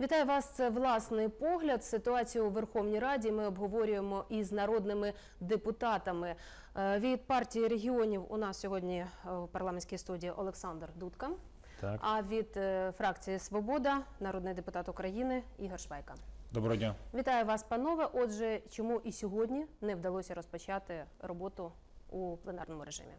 Вітаю вас. Це власний погляд. Ситуацію у Верховній Раді ми обговорюємо із народними депутатами. Е, Від партії регіонів у нас сьогодні е, в парламентській студії Олександр Дудка. Так, А від е, фракції Свобода народний депутат України Ігор Швайка. доброго дня. Вітаю вас, панове. Отже, чому і сьогодні не вдалося розпочати роботу у пленарному режимі?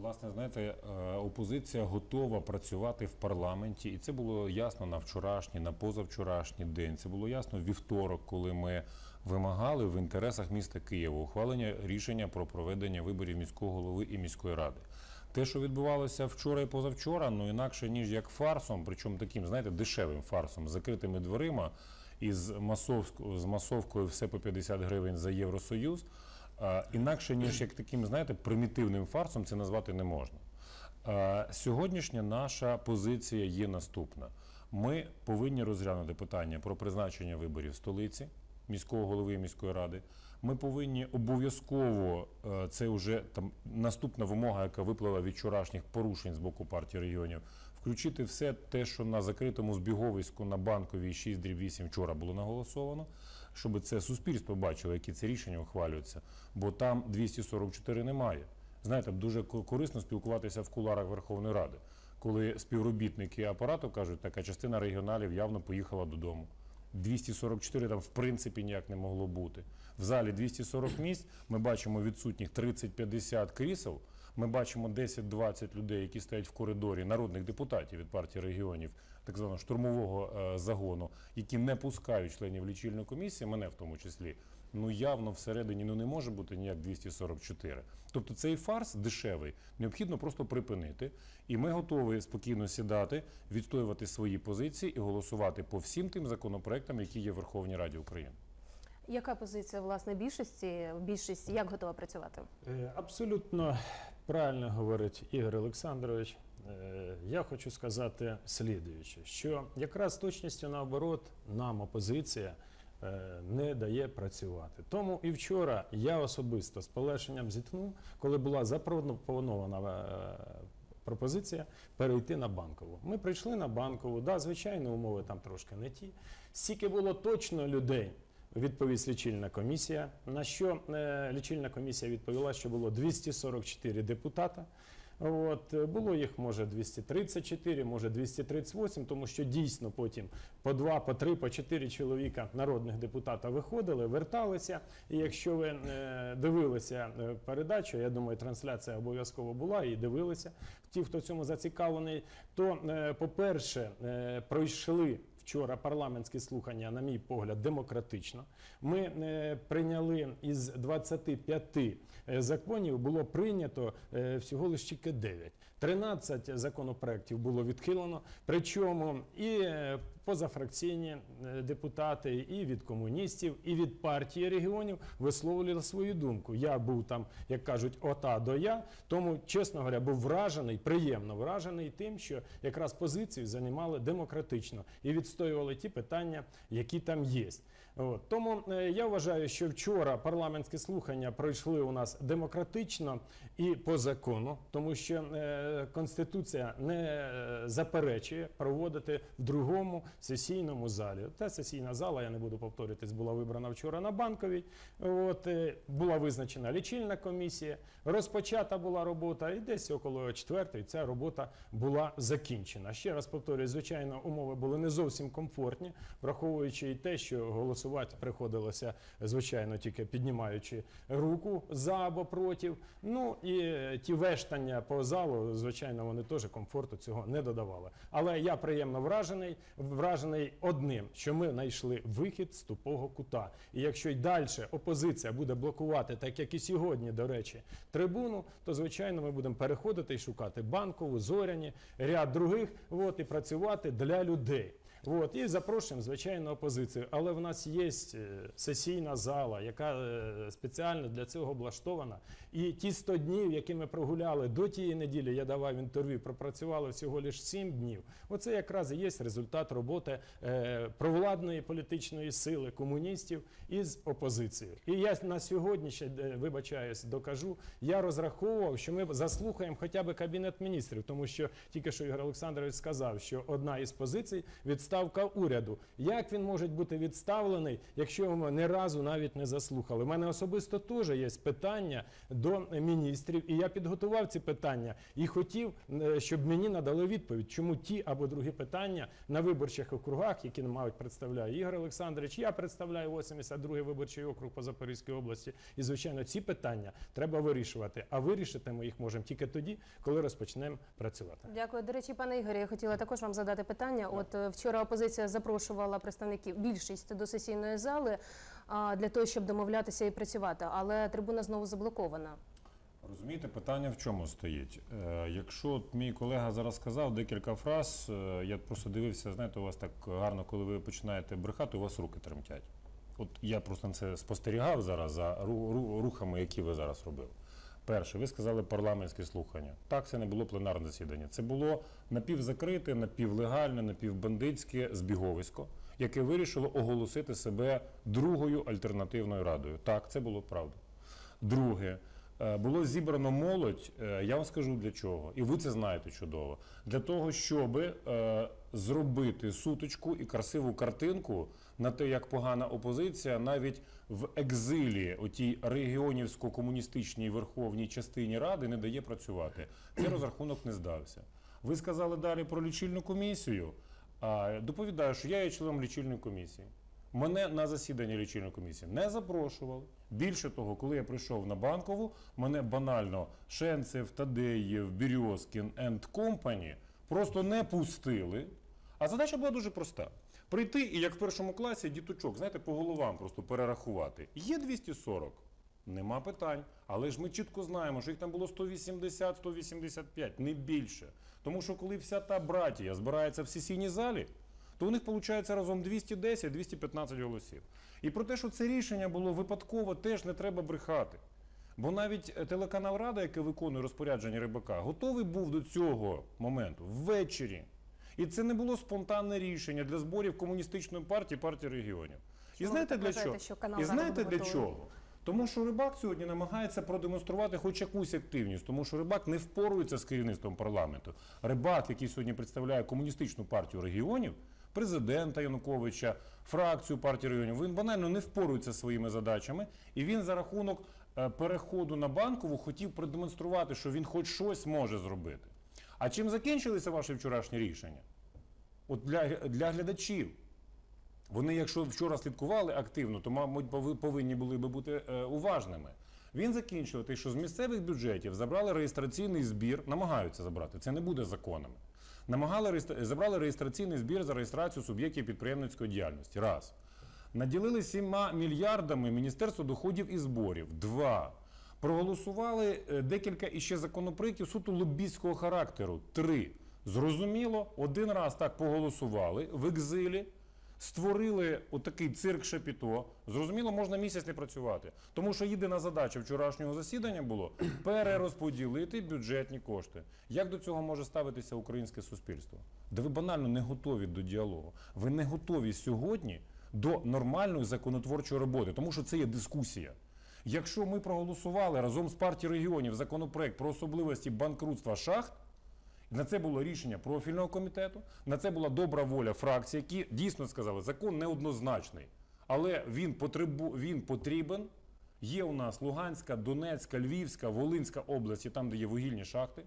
Власне, знаєте, е, опозиція готова працювати в парламенті, і це було ясно на вчорашній, на позавчорашній день. Це було ясно вівторок, коли ми вимагали в інтересах міста Києва ухвалення рішення про проведення виборів міського голови і міської ради. Те, що відбувалося вчора і позавчора, ну інакше ніж як фарсом, причому таким, знаєте, дешевим фарсом, з закритими дверима і з масовською з масовкою все по 50 гривень за Євросоюз. А, інакше ніж як таким, знаєте, примітивним фарсом це назвати не можна. Сьогоднішня наша позиція є наступна: ми повинні розглянути питання про призначення виборів столиці міського голови і міської ради. Ми повинні обов'язково е, це вже там наступна вимога, яка виплила від вчорашніх порушень з боку партії регіонів. Включити все те, що на закритому збіговиську на банковій 6 дріб 8 вчора було наголосовано, щоб це суспільство бачило, які це рішення ухвалюються, бо там 244 немає. Знаєте, дуже корисно спілкуватися в куларах Верховної Ради, коли співробітники апарату кажуть, така частина регіоналів явно поїхала додому. 244 там в принципі ніяк не могло бути. В залі 240 місць. Ми бачимо відсутніх 30-50 крісел. Ми бачимо 10-20 людей, які стоять в коридорі народних депутатів від партії регіонів, так званого штурмового е, загону, які не пускають членів лічильної комісії, мене в тому числі. Ну явно всередині ну не може бути ніяк 244. Тобто цей фарс дешевий необхідно просто припинити. І ми готові спокійно сідати, відстоювати свої позиції і голосувати по всім тим законопроектам, які є в Верховній Раді України. Яка позиція власне більшості? Більшість як готова працювати? Е, Абсолютно правильно говорить Ігор Олександрович. Е, Я хочу сказати слідуюче, що якраз точністю наоборот нам опозиція е, не дає працювати. Тому і вчора я особисто з полегшенням зіткнув, коли була запропонована е, пропозиція перейти на банкову. Ми прийшли на банкову, да, звичайно, умови там трошки не ті. Стільки було точно людей. Відповість лічильна комісія. На що е, лічильна комісія відповіла, що було 244 депутата. От, е, було їх може 234, може 238, тому що дійсно потім по два, по три, по чотири чоловіка народних депутата виходили, верталися. І якщо ви е, дивилися передачу, я думаю, трансляція обов'язково була і дивилися. Ті, хто в цьому зацікавлений, то, е, по-перше, е, пройшли вчора парламентські слухання, на мій погляд, демократично. Ми е, прийняли із 25 е, законів, було прийнято е, всього лише тільки 9. 13 законопроєктів було відхилено, причому і позафракційні е, депутати, і від комуністів, і від партії регіонів висловлювали свою думку. Я був там, як кажуть, ота до я. Тому, чесно говоря, був вражений, приємно вражений тим, що якраз позицію займали демократично і відстоювали ті питання, які там є. От. Тому е, я вважаю, що вчора парламентські слухання пройшли у нас демократично і по закону, тому що е, Конституція не е, заперечує проводити в другому сесійному залі. Та сесійна зала, я не буду повторюватись, була вибрана вчора на банковій. От, була визначена лічильна комісія, розпочата була робота, і десь около четвертої ця робота була закінчена. Ще раз повторюю, звичайно, умови були не зовсім комфортні, враховуючи і те, що голосувати приходилося, звичайно, тільки піднімаючи руку за або проти. Ну і е, ті вештання по залу, звичайно, вони теж комфорту цього не додавали. Але я приємно вражений, вражений одним, що ми знайшли вихід з тупого кута. І якщо й далі опозиція буде блокувати, так як і сьогодні, до речі, трибуну, то звичайно ми будемо переходити і шукати банкову, зоряні, ряд других, от, і працювати для людей. От, і запрошуємо, звичайно, опозицію. Але в нас є е, сесійна зала, яка е, спеціально для цього облаштована. І ті 100 днів, які ми прогуляли до тієї неділі, я давав інтерв'ю, пропрацювали всього лише 7 днів. Оце якраз і є результат роботи е, провладної політичної сили комуністів із опозицією. І я на сьогодні ще вибачаюсь, докажу. Я розраховував, що ми заслухаємо хоча б кабінет міністрів, тому що тільки що Ігор Олександрович сказав, що одна із позицій відставка відставка уряду. Як він може бути відставлений, якщо його ні разу навіть не заслухали? У мене особисто теж є питання до міністрів, і я підготував ці питання і хотів, е, щоб мені надали відповідь, чому ті або другі питання на виборчих округах, які мабуть представляє Ігор Олександрович, я представляю 82-й виборчий округ по Запорізькій області. І звичайно, ці питання треба вирішувати. А вирішити ми їх можемо тільки тоді, коли розпочнемо працювати. Дякую. До речі, пане Ігорі, я хотіла також вам задати питання. От е, вчора опозиція запрошувала представників більшість до сесійної зали для того, щоб домовлятися і працювати, але трибуна знову заблокована. Розумієте, питання в чому стоїть? Е, якщо мій колега зараз сказав декілька фраз, е, я просто дивився, знаєте, у вас так гарно, коли ви починаєте брехати, у вас руки тремтять. От я просто на це спостерігав зараз за ру- ру- рухами, які ви зараз робили. Перше, ви сказали парламентські слухання. Так, це не було пленарне засідання. Це було напівзакрите, напівлегальне, напівбандитське збіговисько, яке вирішило оголосити себе другою альтернативною радою. Так, це було правда. Друге, е, було зібрано молодь. е, Я вам скажу для чого, і ви це знаєте чудово. Для того, щоб е, зробити сутичку і красиву картинку на те, як погана опозиція навіть в екзилі, отій регіонівсько-комуністичній верховній частині ради не дає працювати. Цей розрахунок не здався. Ви сказали далі про лічильну комісію. Доповідаю, що я є членом лічильної комісії. Мене на засідання лічильної комісії не запрошували. Більше того, коли я прийшов на банкову, мене банально Шенцев, Тадеєв, Бірьозкін and Company просто не пустили. А задача була дуже проста: прийти і як в першому класі діточок, знаєте, по головам просто перерахувати. Є 240. Нема питань, але ж ми чітко знаємо, що їх там було 180-185, не більше. Тому що коли вся та братія збирається в сесійній залі, то у них виходить разом 210-215 голосів. І про те, що це рішення було випадково, теж не треба брехати. Бо навіть е, телеканал Рада, який виконує розпорядження Рибака, готовий був до цього моменту ввечері. І це не було спонтанне рішення для зборів комуністичної партії партії регіонів. І знаєте для чого? І знаєте для чого? Тому що рибак сьогодні намагається продемонструвати хоч якусь активність, тому що рибак не впорується з керівництвом парламенту. Рибак, який сьогодні представляє комуністичну партію регіонів, президента Януковича, фракцію партії регіонів, він банально не впорується зі своїми задачами, і він за рахунок е, переходу на банкову хотів продемонструвати, що він хоч щось може зробити. А чим закінчилися ваші вчорашні рішення? От для, для глядачів. Вони, якщо вчора слідкували активно, то, мабуть, пови- повинні були би бути е, уважними. Він закінчив те, що з місцевих бюджетів забрали реєстраційний збір, намагаються забрати, це не буде законами. Намагали забрали реєстраційний збір за реєстрацію суб'єктів підприємницької діяльності. Раз. Наділили 7 мільярдами Міністерство доходів і зборів. Два. Проголосували е, декілька іще законопроєктів суто лобістського характеру. Три. Зрозуміло, один раз так поголосували в екзилі, створили отакий цирк Шепіто. Зрозуміло, можна місяць не працювати. Тому що єдина задача вчорашнього засідання було перерозподілити бюджетні кошти. Як до цього може ставитися українське суспільство? Де ви банально не готові до діалогу. Ви не готові сьогодні до нормальної законотворчої роботи, тому що це є дискусія. Якщо ми проголосували разом з партією регіонів законопроект про особливості банкрутства шахт, на це було рішення профільного комітету, на це була добра воля фракції, які дійсно сказали, закон неоднозначний, але він, потребу, він потрібен. Є у нас Луганська, Донецька, Львівська, Волинська області, там, де є вугільні шахти.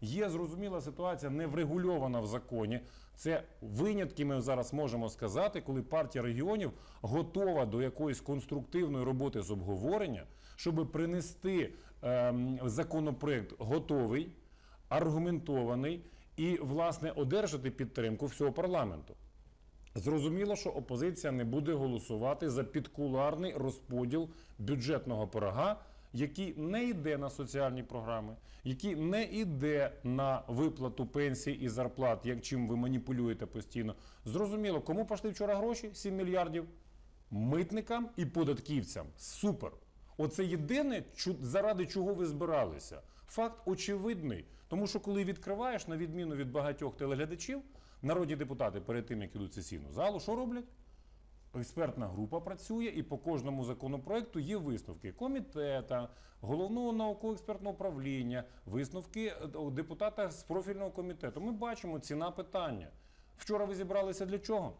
Є зрозуміла ситуація, не врегульована в законі. Це винятки ми зараз можемо сказати, коли партія регіонів готова до якоїсь конструктивної роботи з обговорення, щоб принести ем, законопроект готовий, аргументований і, власне, одержати підтримку всього парламенту. Зрозуміло, що опозиція не буде голосувати за підкуларний розподіл бюджетного пирога, який не йде на соціальні програми, який не йде на виплату пенсій і зарплат, як чим ви маніпулюєте постійно. Зрозуміло, кому пішли вчора гроші? 7 мільярдів митникам і податківцям. Супер. Оце єдине, заради чого ви збиралися. Факт очевидний. Тому що коли відкриваєш, на відміну від багатьох телеглядачів, народні депутати перед тим, як ідуть сесійну залу, що роблять? Експертна група працює, і по кожному законопроекту є висновки комітета, головного науково-експертного управління, висновки е, депутата з профільного комітету. Ми бачимо ціна питання. Вчора ви зібралися для чого?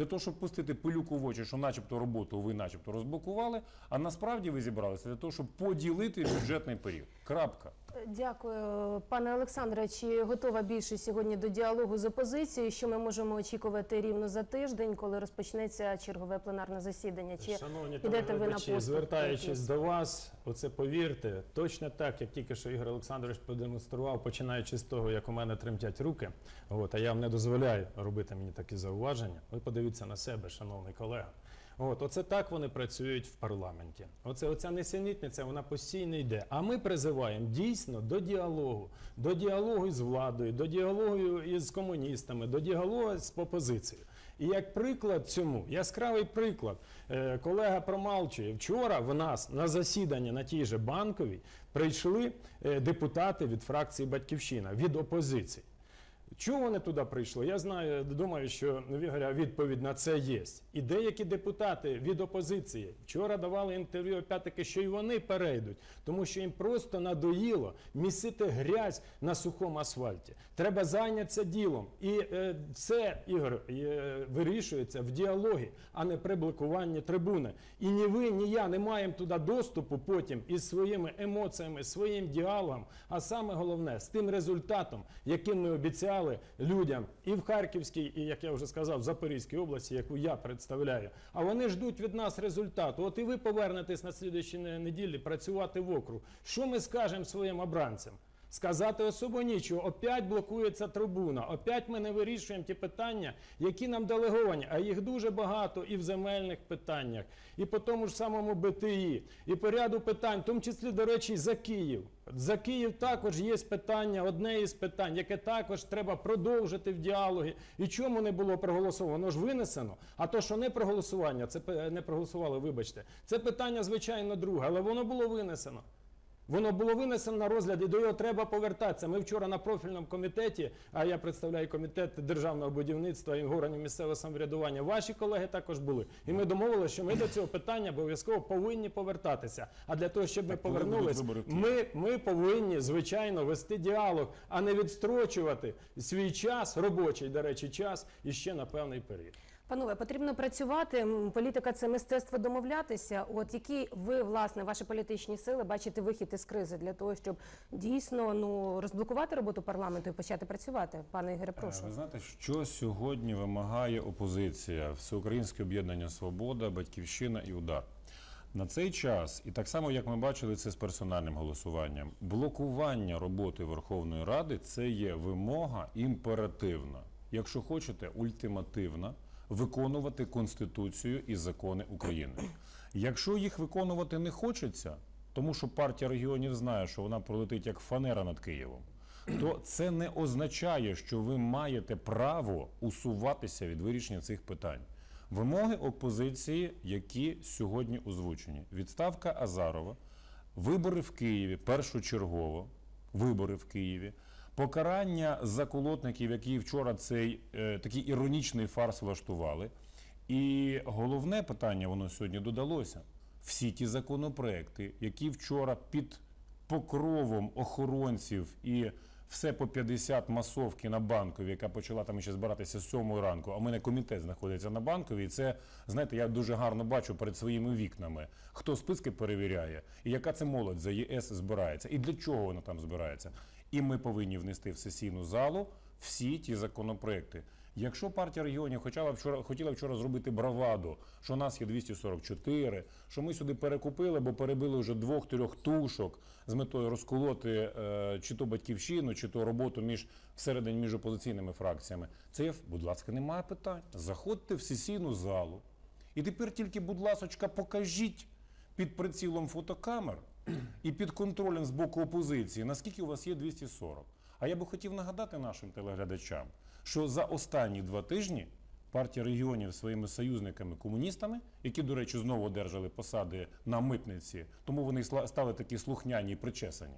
Для того, щоб пустити пилюку в очі, що начебто роботу ви начебто розблокували, а насправді ви зібралися для того, щоб поділити бюджетний період. Крапка. Дякую, пане Олександре. Чи готова більшість сьогодні до діалогу з опозицією? Що ми можемо очікувати рівно за тиждень, коли розпочнеться чергове пленарне засідання? Чи Шановні підете ви на телеглядачі, звертаючись якісь? до вас, оце повірте, точно так, як тільки що Ігор Олександрович продемонстрував, починаючи з того, як у мене тремтять руки, от, а я вам не дозволяю робити мені такі зауваження. Ви подивіться на себе, шановний колега. От, оце так вони працюють в парламенті. Оце оця несенітниця, вона постійно йде. А ми призиваємо дійсно до діалогу, до діалогу із владою, до діалогу із комуністами, до діалогу з опозицією. І як приклад цьому, яскравий приклад, е, колега промалчує. Вчора в нас на засіданні на тій же банковій прийшли е, депутати від фракції Батьківщина від опозиції. Чого вони туди прийшли? Я знаю, думаю, що в Ігоря відповідь на це є. І деякі депутати від опозиції вчора давали інтерв'ю, опять-таки, що й вони перейдуть, тому що їм просто надоїло місити грязь на сухому асфальті. Треба зайнятися ділом. І е, це, Ігор, е, вирішується в діалогі, а не при блокуванні трибуни. І ні ви, ні я не маємо туди доступу потім із своїми емоціями, своїм діалогом, а саме головне з тим результатом, яким ми обіцяли людям і в Харківській, і як я вже сказав, в Запорізькій області, яку я представляю. А вони ждуть від нас результату. От і ви повернетесь на слідчій неділі працювати в округ. Що ми скажемо своїм обранцям? Сказати особо нічого, опять блокується трибуна, опять ми не вирішуємо ті питання, які нам делеговані, а їх дуже багато і в земельних питаннях, і по тому ж самому БТІ, і по ряду питань, в тому числі, до речі, за Київ. За Київ також є питання, одне із питань, яке також треба продовжити в діалогі. І чому не було проголосовано? Ж винесено. А то, що не проголосування, це не проголосували, вибачте, це питання, звичайно, друге, але воно було винесено. Воно було винесено на розгляд і до його треба повертатися. Ми вчора на профільному комітеті, а я представляю комітет державного будівництва і органів місцевого самоврядування. Ваші колеги також були. І ми домовилися, що ми до цього питання обов'язково повинні повертатися. А для того, щоб ми повернулись, ми, ми повинні звичайно вести діалог, а не відстрочувати свій час, робочий, до речі, час і ще на певний період. Панове, потрібно працювати. Політика це мистецтво домовлятися. От які ви, власне, ваші політичні сили бачите вихід із кризи для того, щоб дійсно ну розблокувати роботу парламенту і почати працювати? Пане Ігоре, Е, прошу. Ви знаєте, що сьогодні вимагає опозиція, Всеукраїнське об'єднання Свобода, Батьківщина і Удар. На цей час, і так само як ми бачили це з персональним голосуванням, блокування роботи Верховної Ради це є вимога імперативна, якщо хочете, ультимативна, виконувати Конституцію і закони України. Якщо їх виконувати не хочеться, тому що партія регіонів знає, що вона пролетить як фанера над Києвом, то це не означає, що ви маєте право усуватися від вирішення цих питань. Вимоги опозиції, які сьогодні озвучені: відставка Азарова, вибори в Києві першочергово, вибори в Києві, покарання заколотників, які вчора цей е, такий іронічний фарс влаштували. І головне питання, воно сьогодні додалося. Всі ті законопроекти, які вчора під покровом охоронців і все по 50 масовки на банкові, яка почала там ще збиратися з 7 ранку, а в мене комітет знаходиться на банковій. Це, знаєте, я дуже гарно бачу перед своїми вікнами, хто списки перевіряє, і яка це молодь за ЄС збирається, і для чого вона там збирається. І ми повинні внести в сесійну залу всі ті законопроекти. Якщо партія регіонів хотіла вчора, хотіла вчора зробити браваду, що нас є 244, що ми сюди перекупили, бо перебили вже двох-трьох тушок з метою розколоти е, чи то батьківщину, чи то роботу між всередині між опозиційними фракціями. Це будь ласка, немає питань. Заходьте в сесійну залу. І тепер тільки, будь ласочка, покажіть під прицілом фотокамер і під контролем з боку опозиції, наскільки у вас є 240. А я би хотів нагадати нашим телеглядачам, що за останні два тижні партія регіонів своїми союзниками комуністами, які, до речі, знову одержали посади на митниці, тому вони стали такі слухняні і причесані,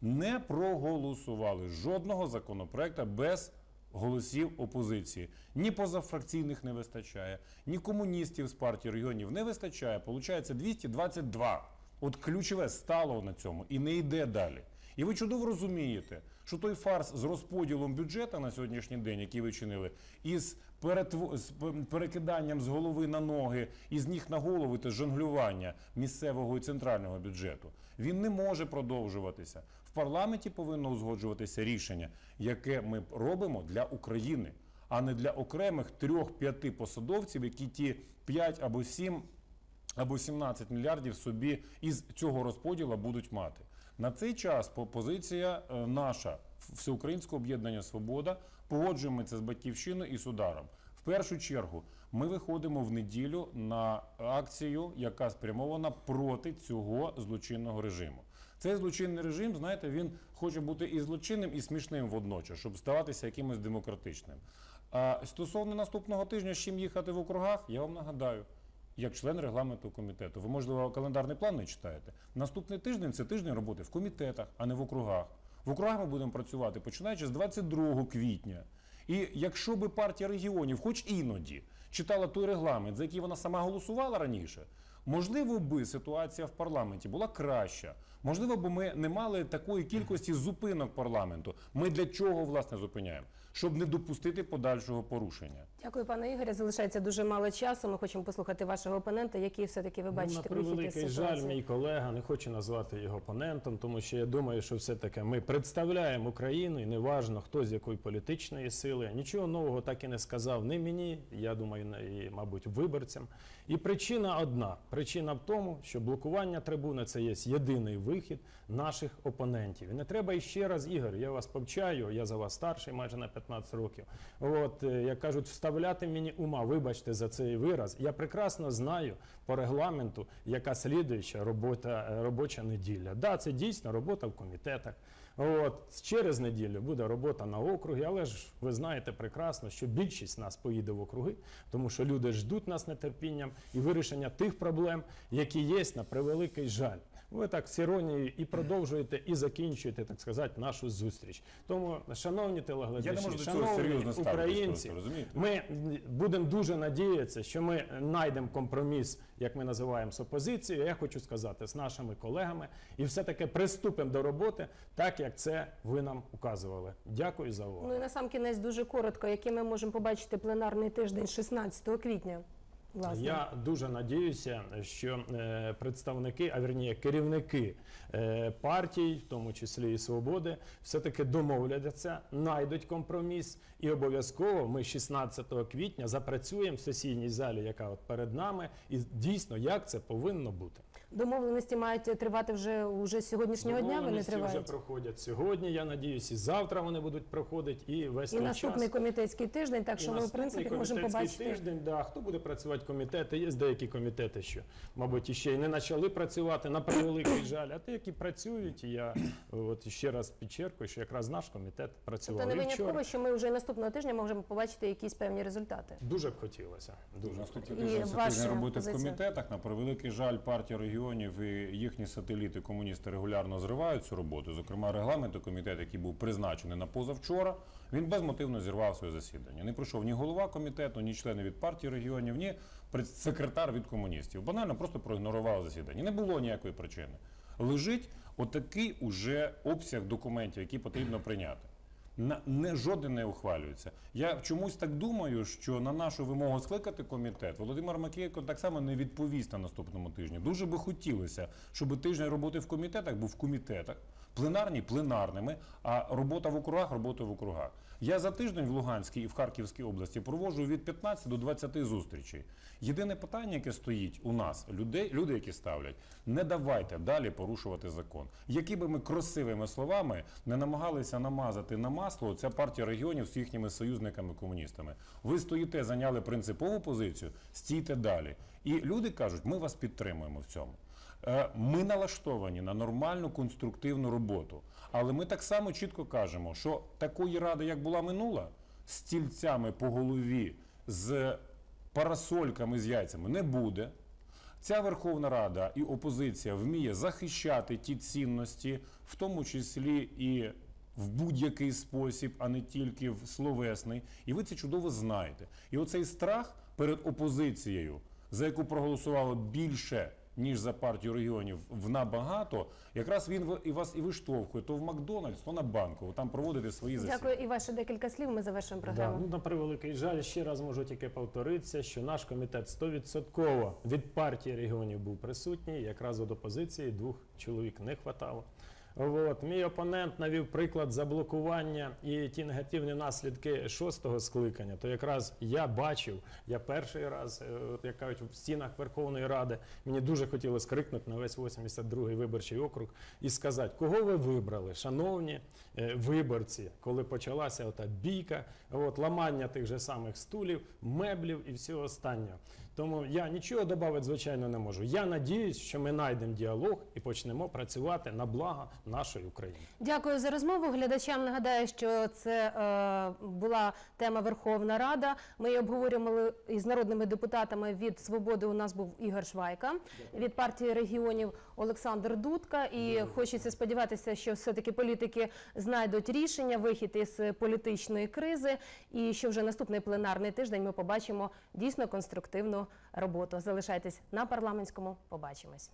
не проголосували жодного законопроекту без голосів опозиції. Ні позафракційних не вистачає, ні комуністів з партії регіонів не вистачає. Получається 222. От ключове стало на цьому і не йде далі. І ви чудово розумієте, що той фарс з розподілом бюджету на сьогоднішній день, який ви чинили, із перетво- з перекиданням з голови на ноги і з ніг на голову та жонглювання місцевого і центрального бюджету, він не може продовжуватися. В парламенті повинно узгоджуватися рішення, яке ми робимо для України, а не для окремих трьох-п'яти посадовців, які ті 5 або 7 або 17 мільярдів собі із цього розподілу будуть мати. На цей час по- позиція е, наша Всеукраїнського об'єднання Свобода погоджуємо це з батьківщиною і з ударом. В першу чергу ми виходимо в неділю на акцію, яка спрямована проти цього злочинного режиму. Цей злочинний режим, знаєте, він хоче бути і злочинним, і смішним водночас, щоб ставатися якимось демократичним. А стосовно наступного тижня, з чим їхати в округах, я вам нагадаю, як член регламенту комітету. Ви, можливо, календарний план не читаєте. Наступний тиждень це тиждень роботи в комітетах, а не в округах. В округах ми будемо працювати починаючи з 22 квітня. І якщо би партія регіонів, хоч іноді, читала той регламент, за який вона сама голосувала раніше, можливо би ситуація в парламенті була краща. Можливо, б ми не мали такої кількості зупинок парламенту. Ми для чого власне зупиняємо? Щоб не допустити подальшого порушення. Дякую, пане Ігоря. Залишається дуже мало часу. Ми хочемо послухати вашого опонента, які все-таки ви Ну, бачите на превеликий жаль, мій колега не хочу назвати його опонентом, тому що я думаю, що все-таки ми представляємо Україну, і неважно хто з якої політичної сили. Нічого нового так і не сказав ні мені, я думаю, і, мабуть, виборцям. І причина одна: причина в тому, що блокування трибуни це є єдиний вихід наших опонентів. Не треба іще раз, Ігор, я вас повчаю, я за вас старший майже на 15 років. От, е, як кажуть, вставляти мені ума, вибачте за цей вираз. Я прекрасно знаю по регламенту, яка слідуюча робота, е, робоча неділя. Да, це дійсно робота в комітетах. От, через неділю буде робота на округі, але ж ви знаєте прекрасно, що більшість нас поїде в округи, тому що люди ждуть нас нетерпінням і вирішення тих проблем, які є на превеликий жаль. Ви так з іронією і продовжуєте, і закінчуєте, так сказати, нашу зустріч. Тому, шановні телеглядачі, Я не можу до цього шановні серйозно ставитись українці, просто, розумієте? ми будемо дуже надіятися, що ми знайдемо компроміс, як ми називаємо з опозицією. Я хочу сказати з нашими колегами, і все-таки приступимо до роботи, так як це ви нам указували. Дякую за увагу. Ну і на сам кінець дуже коротко, який ми можемо побачити пленарний тиждень 16 квітня. Власне. Я дуже надіюся, що е, представники, а вірніше керівники е, партій, в тому числі і свободи, все-таки домовляться, знайдуть компроміс, і обов'язково ми 16 квітня запрацюємо в сесійній залі, яка от перед нами, і дійсно як це повинно бути. Домовленості мають тривати вже уже з сьогоднішнього дня. Вони Домовленості вже проходять сьогодні. Я надіюся, і завтра вони будуть проходити і весь І той наступний час. комітетський тиждень, так І що ми в принципі можемо побачити. тиждень, да, хто буде працювати комітети. Є деякі комітети, що, мабуть, іще й не почали працювати на превеликий жаль. А ті, які працюють, і я от ще раз підчеркую, що якраз наш комітет працював. Тобто не винятково, що ми вже наступного тижня можемо побачити якісь певні результати. Дуже б хотілося. Дуже б Наступний хотілося. І роботи в комітетах. На превеликий жаль, партія регіонів і їхні сателіти комуністи регулярно зривають цю роботу. Зокрема, регламентний комітет, який був призначений на позавчора, він безмотивно зірвав своє засідання. Не прийшов ні голова комітету, ні члени від партії регіонів, ні секретар від комуністів. Банально просто проігнорував засідання. Не було ніякої причини. Лежить отакий уже обсяг документів, які потрібно прийняти. На не жоден не ухвалюється. Я чомусь так думаю, що на нашу вимогу скликати комітет Володимир Макієнко так само не відповість на наступному тижні. Дуже би хотілося, щоб тиждень роботи в комітетах був в комітетах, пленарні пленарними, а робота в округах робота в округах. Я за тиждень в Луганській і в Харківській області проводжу від 15 до 20 зустрічей. Єдине питання, яке стоїть у нас, людей, люди, які ставлять, не давайте далі порушувати закон. Які би ми красивими словами не намагалися намазати на масло ця партія регіонів з їхніми союзниками-комуністами. Ви стоїте, зайняли принципову позицію, стійте далі. І люди кажуть, ми вас підтримуємо в цьому. Е, Ми налаштовані на нормальну конструктивну роботу. Але ми так само чітко кажемо, що такої ради, як була минула, з стільцями по голові, з парасольками з яйцями не буде. Ця Верховна Рада і опозиція вміє захищати ті цінності, в тому числі і в будь-який спосіб, а не тільки в словесний. І ви це чудово знаєте. І оцей страх перед опозицією, за яку проголосувало більше ніж за партію регіонів в набагато, якраз він в- і вас і виштовхує то в Макдональдс, то на банку. Там проводити свої засідання. Дякую. І ваше декілька слів. Ми завершуємо Да, програму. ну, на превеликий жаль, ще раз можу тільки повторитися, що наш комітет 100% від партії регіонів був присутній, якраз від опозиції двох чоловік не хватало. От. Мій опонент навів приклад заблокування і ті негативні наслідки шостого скликання. То якраз я бачив, я перший раз, е, от, як кажуть, в стінах Верховної Ради мені дуже хотілося крикнути на весь 82-й виборчий округ і сказати, кого ви вибрали, шановні е, виборці, коли почалася ота бійка, от, ламання тих же самих стулів, меблів і всього останнього. Тому я нічого додати, звичайно, не можу. Я надіюсь, що ми знайдемо діалог і почнемо працювати на благо нашої України. Дякую за розмову. Глядачам нагадаю, що це е, була тема Верховна Рада. Ми її обговорювали із народними депутатами. Від свободи у нас був Ігор Швайка, від партії регіонів Олександр Дудка. І хочеться сподіватися, що все-таки політики знайдуть рішення, вихід із політичної кризи, і що вже наступний пленарний тиждень ми побачимо дійсно конструктивну роботу. Залишайтесь на парламентському. Побачимось.